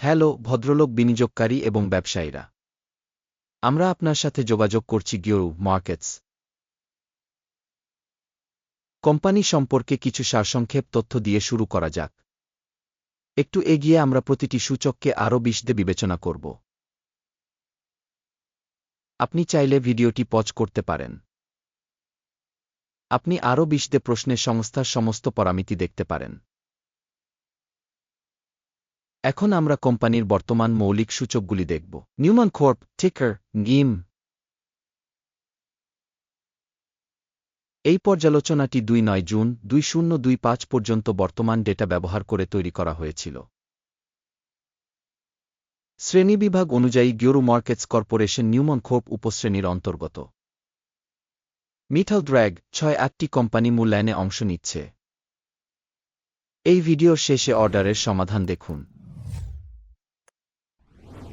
Hello, ভদ্রলোক, বিনিয়োগকারী এবং ব্যবসায়ীরা। আমরা আপনার সাথে যোগাযোগ করছি গিওরু মার্কেটস। কোম্পানি সম্পর্কে কিছু সারসংক্ষেপ তথ্য দিয়ে শুরু করা যাক। একটু এগিয়ে আমরা প্রতিটি সূচককে আরও বিশদে বিবেচনা করব। আপনি চাইলে ভিডিওটি পজ করতে পারেন। আপনি আরও বিশদে প্রশ্নে সংস্থার সমস্ত পরামিতি দেখতে পারেন। এখন আমরা কোম্পানির বর্তমান মৌলিক সূচকগুলি দেখব। নিউমান কর্প টিকার গিম এই পর্যালোচনাটি দুই নয় জুন, দুই শূন্য দুই পাঁচ পর্যন্ত বর্তমান ডেটা ব্যবহার করে তৈরি করা হয়েছিল। শ্রেণীবিভাগ অনুযায়ী গিওরু মার্কেটস কর্পোরেশন নিউমন খোপ উপশ্রেণীর অন্তর্গত। মিঠাল ড্র্যাগ ছয় আটটি কোম্পানি মূল্যায়নে অংশ নিচ্ছে। এই ভিডিওর শেষে অর্ডারের সমাধান দেখুন।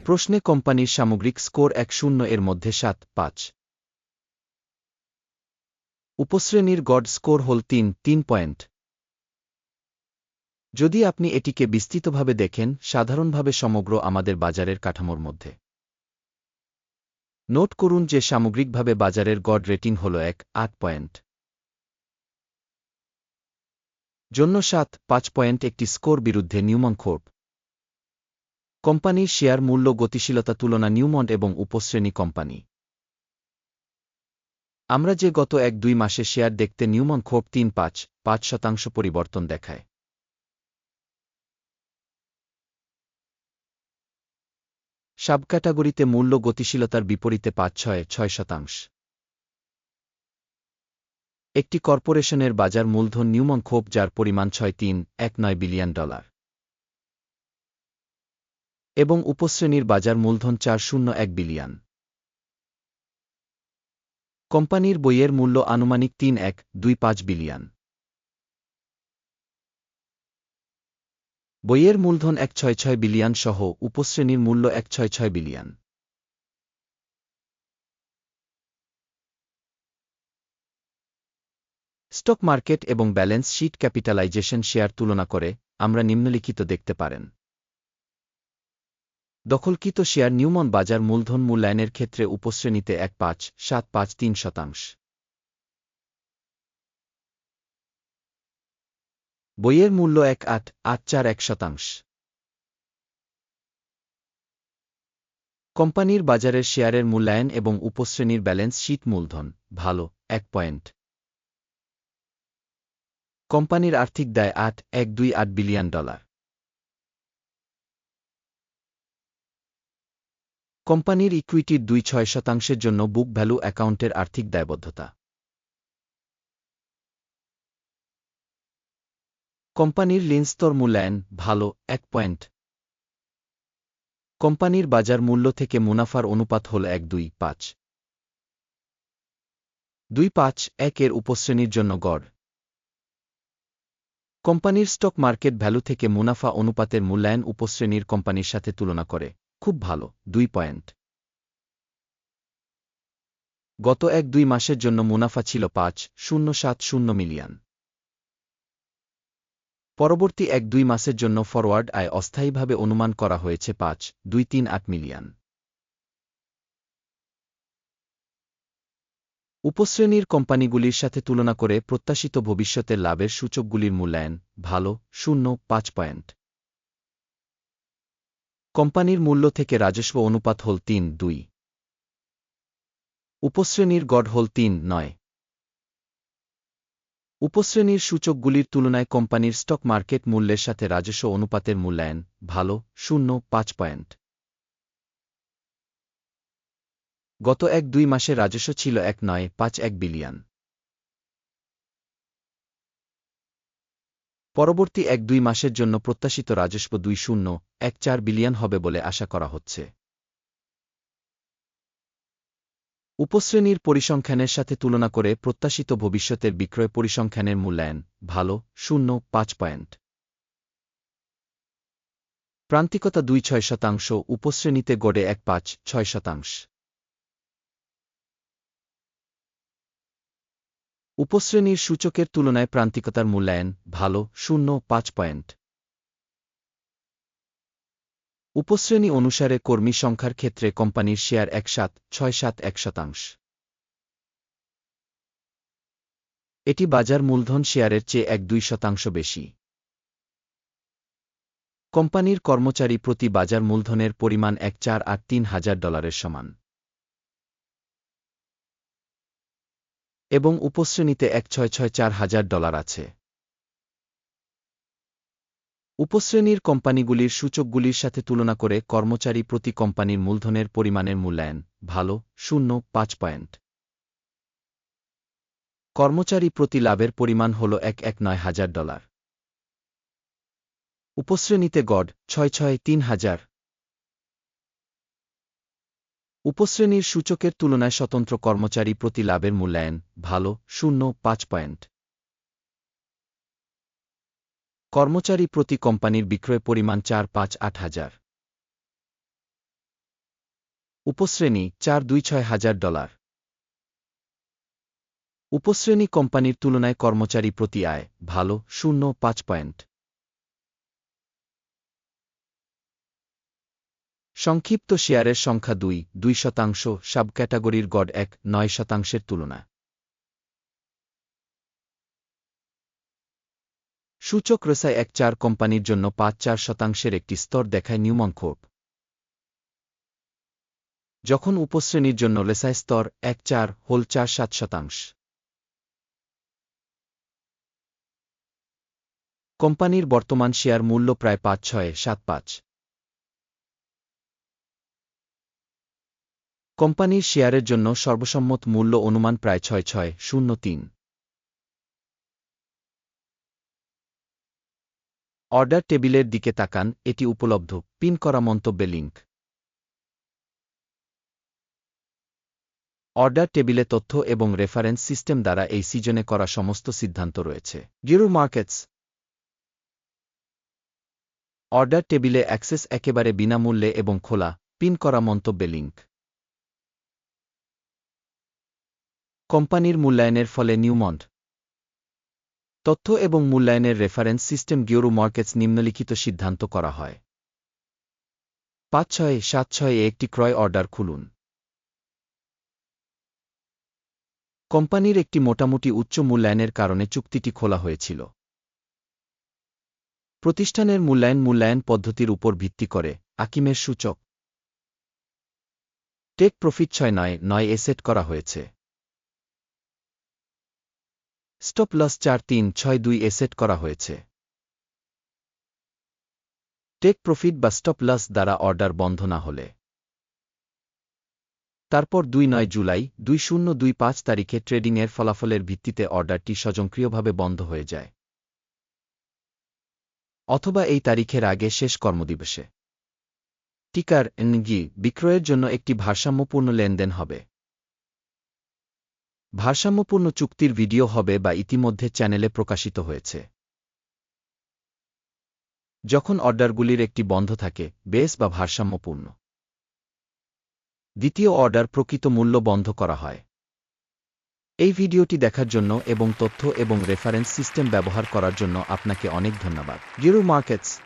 প্রশ্নে কোম্পানির সামগ্রিক স্কোর এক শূন্য এর মধ্যে সাত, পাঁচ। উপশ্রেণীর গড স্কোর হল তিন তিন পয়েন্ট। যদি আপনি এটিকে বিস্তৃতভাবে দেখেন, সাধারণভাবে সমগ্র আমাদের বাজারের কাঠামোর মধ্যে। নোট করুন যে সামগ্রিকভাবে বাজারের গড রেটিং হল এক, আট পয়েন্ট। জন্য সাত, পাঁচ পয়েন্ট একটি স্কোর বিরুদ্ধে নিউমন খোর্প কোম্পানির শেয়ার মূল্য গতিশীলতা তুলনা নিউমন্ড এবং উপশ্রেণী কোম্পানি। আমরা যে গত এক দুই মাসে শেয়ার দেখতে নিউমন খোপ তিন পাঁচ পাঁচ শতাংশ পরিবর্তন দেখায়। সাব ক্যাটাগরিতে মূল্য গতিশীলতার বিপরীতে পাঁচ ছয় ছয় শতাংশ। একটি কর্পোরেশনের বাজার মূলধন নিউমন খোপ যার পরিমাণ ছয় তিন, এক নয় বিলিয়ন ডলার। এবং উপশ্রেণীর বাজার মূলধন চার শূন্য এক বিলিয়ন। কোম্পানির বইয়ের মূল্য আনুমানিক তিন এক দুই পাঁচ বিলিয়ন। বইয়ের মূলধন এক ছয় ছয় বিলিয়ন সহ উপশ্রেণীর মূল্য এক ছয় ছয় বিলিয়ন। স্টক মার্কেট এবং ব্যালেন্স শিট ক্যাপিটালাইজেশন শেয়ার তুলনা করে আমরা নিম্নলিখিত দেখতে পারেন। দখলকৃত শেয়ার নিউমন বাজার মূলধন মূল্যায়নের ক্ষেত্রে উপশ্রেণীতে এক পাঁচ, সাত পাঁচ, তিন শতাংশ। বইয়ের মূল্য এক আট আট চার এক শতাংশ। কোম্পানির বাজারের শেয়ারের মূল্যায়ন এবং উপশ্রেণীর ব্যালেন্স শিট মূলধন, ভালো, এক পয়েন্ট। কোম্পানির আর্থিক দায় আট, এক দুই আট বিলিয়ন ডলার। কোম্পানির ইকুইটির দুই ছয় শতাংশের জন্য বুক ভ্যালু অ্যাকাউন্টের আর্থিক দায়বদ্ধতা। কোম্পানির লিনস্তর মূল্যায়ন ভালো এক পয়েন্ট। কোম্পানির বাজার মূল্য থেকে মুনাফার অনুপাত হল এক দুই পাঁচ। দুই পাঁচ এক এর উপশ্রেণীর জন্য গড়। কোম্পানির স্টক মার্কেট ভ্যালু থেকে মুনাফা অনুপাতের মূল্যায়ন উপশ্রেণীর কোম্পানির সাথে তুলনা করে। খুব ভালো, দুই পয়েন্ট। গত এক দুই মাসের জন্য মুনাফা ছিল পাঁচ, শূন্য সাত শূন্য মিলিয়ন। পরবর্তী এক দুই মাসের জন্য ফরওয়ার্ড আয় অস্থায়ীভাবে অনুমান করা হয়েছে পাঁচ, দুই তিন আট মিলিয়ন। উপশ্রেণীর কোম্পানিগুলির সাথে তুলনা করে প্রত্যাশিত ভবিষ্যতের লাভের সূচকগুলির মূল্যায়ন, ভালো, শূন্য, পাঁচ পয়েন্ট। কোম্পানির মূল্য থেকে রাজস্ব অনুপাত হল তিন, দুই। উপশ্রেণীর গড় হল তিন, নয়। উপশ্রেণীর সূচকগুলির তুলনায় কোম্পানির স্টক মার্কেট মূল্যের সাথে রাজস্ব অনুপাতের মূল্যায়ন ভালো, শূন্য, পাঁচ পয়েন্ট। গত এক, দুই মাসে রাজস্ব ছিল এক, নয়, পাঁচ, এক বিলিয়ন। পরবর্তী এক দুই মাসের জন্য প্রত্যাশিত রাজস্ব দুই শূন্য, এক চার বিলিয়ন হবে বলে আশা করা হচ্ছে। উপশ্রেণীর পরিসংখ্যানের সাথে তুলনা করে প্রত্যাশিত ভবিষ্যতের বিক্রয় পরিসংখ্যানের মূল্যায়ন ভালো, শূন্য, পাঁচ পয়েন্ট। প্রান্তিকতা দুই ছয় শতাংশ, উপশ্রেণীতে গড়ে এক পাঁচ ছয় শতাংশ। উপশ্রেণীর সূচকের তুলনায় প্রান্তিকতার মূল্যায়ন ভালো, শূন্য, পাঁচ পয়েন্ট। উপশ্রেণী অনুসারে কর্মী সংখ্যার ক্ষেত্রে কোম্পানির শেয়ার এক সাত, ছয় সাত এক শতাংশ। এটি বাজার মূলধন শেয়ারের চেয়ে এক দুই শতাংশ বেশি। কোম্পানির কর্মচারী প্রতি বাজার মূলধনের পরিমাণ এক চার আট তিন হাজার ডলারের সমান। এবং উপশ্রেণীতে এক ছয় ছয় চার হাজার ডলার আছে। উপশ্রেণীর কোম্পানিগুলির সূচকগুলির সাথে তুলনা করে কর্মচারী প্রতি কোম্পানির মূলধনের পরিমাণের মূল্যায়ন ভালো, শূন্য, পাঁচ পয়েন্ট। কর্মচারী প্রতি লাভের পরিমাণ হল এক এক নয় হাজার ডলার। উপশ্রেণীতে গড় ছয় ছয় তিন হাজার উপশ্রেণীর সূচকের তুলনায় স্বতন্ত্র কর্মচারী প্রতি লাভের মূল্যায়ন ভালো, শূন্য, পাঁচ পয়েন্ট। কর্মচারী প্রতি কোম্পানির বিক্রয় পরিমাণ চার, পাঁচ, আট হাজার। উপশ্রেণী, চার, দুই, ছয় হাজার ডলার। উপশ্রেণী কোম্পানির তুলনায় কর্মচারী প্রতি আয় ভালো, শূন্য, পাঁচ পয়েন্ট। সংক্ষিপ্ত শেয়ারের সংখ্যা দুই দুই শতাংশ সাব ক্যাটাগরির গড় এক, নয় শতাংশের তুলনা। সূচক রেসায় এক চার কোম্পানির জন্য পাঁচ চার শতাংশের একটি স্তর দেখায় নিউমন খোপ যখন উপশ্রেণীর জন্য রেসায় স্তর এক চার, হোল চার সাত শতাংশ। কোম্পানির বর্তমান শেয়ার মূল্য প্রায় পাঁচ ছয়, সাত পাঁচ। কোম্পানির শেয়ারের জন্য সর্বসম্মত মূল্য অনুমান প্রায় ছয় ছয় শূন্য তিন। অর্ডার টেবিলের দিকে তাকান, এটি উপলব্ধ, পিন করা মন্তব্যে লিঙ্ক অর্ডার টেবিলে তথ্য এবং রেফারেন্স সিস্টেম দ্বারা এই সিজনে করা সমস্ত সিদ্ধান্ত রয়েছে। গিরু মার্কেটস। অর্ডার টেবিলে অ্যাক্সেস একেবারে বিনামূল্যে এবং খোলা, পিন করা মন্তব্যে লিঙ্ক কোম্পানির মূল্যায়নের ফলে নিউমন্ড। তথ্য এবং মূল্যায়নের রেফারেন্স সিস্টেম গিওরু মার্কেটস নিম্নলিখিত সিদ্ধান্ত করা হয়। পাঁচ ছয় সাত ছয়ে একটি ক্রয় অর্ডার খুলুন। কোম্পানির একটি মোটামুটি উচ্চ মূল্যায়নের কারণে চুক্তিটি খোলা হয়েছিল। প্রতিষ্ঠানের মূল্যায়ন মূল্যায়ন পদ্ধতির উপর ভিত্তি করে, আকিমের সূচক। টেক প্রফিট ছয় নয় নয় এসেট করা হয়েছে। স্টপ লস চার তিন ছয় দুই এ সেট করা হয়েছে। টেক প্রফিট বা স্টপ লস দ্বারা অর্ডার বন্ধ না হলে। তারপর দুই নয় জুলাই দুই শূন্য দুই পাঁচ তারিখে ট্রেডিংয়ের ফলাফলের ভিত্তিতে অর্ডারটি স্বয়ংক্রিয়ভাবে বন্ধ হয়ে যায়। অথবা এই তারিখের আগে শেষ কর্মদিবসে। টিকার এনগি বিক্রয়ের জন্য একটি ভারসাম্যপূর্ণ লেনদেন হবে। ভারসাম্যপূর্ণ চুক্তির ভিডিও হবে বা ইতিমধ্যে চ্যানেলে প্রকাশিত হয়েছে। যখন অর্ডারগুলির একটি বন্ধ থাকে, বেস বা ভারসাম্যপূর্ণ। দ্বিতীয় অর্ডার প্রকৃত মূল্য বন্ধ করা হয়। এই ভিডিওটি দেখার জন্য এবং তথ্য এবং রেফারেন্স সিস্টেম ব্যবহার করার জন্য আপনাকে অনেক ধন্যবাদ। গিরু মার্কেটস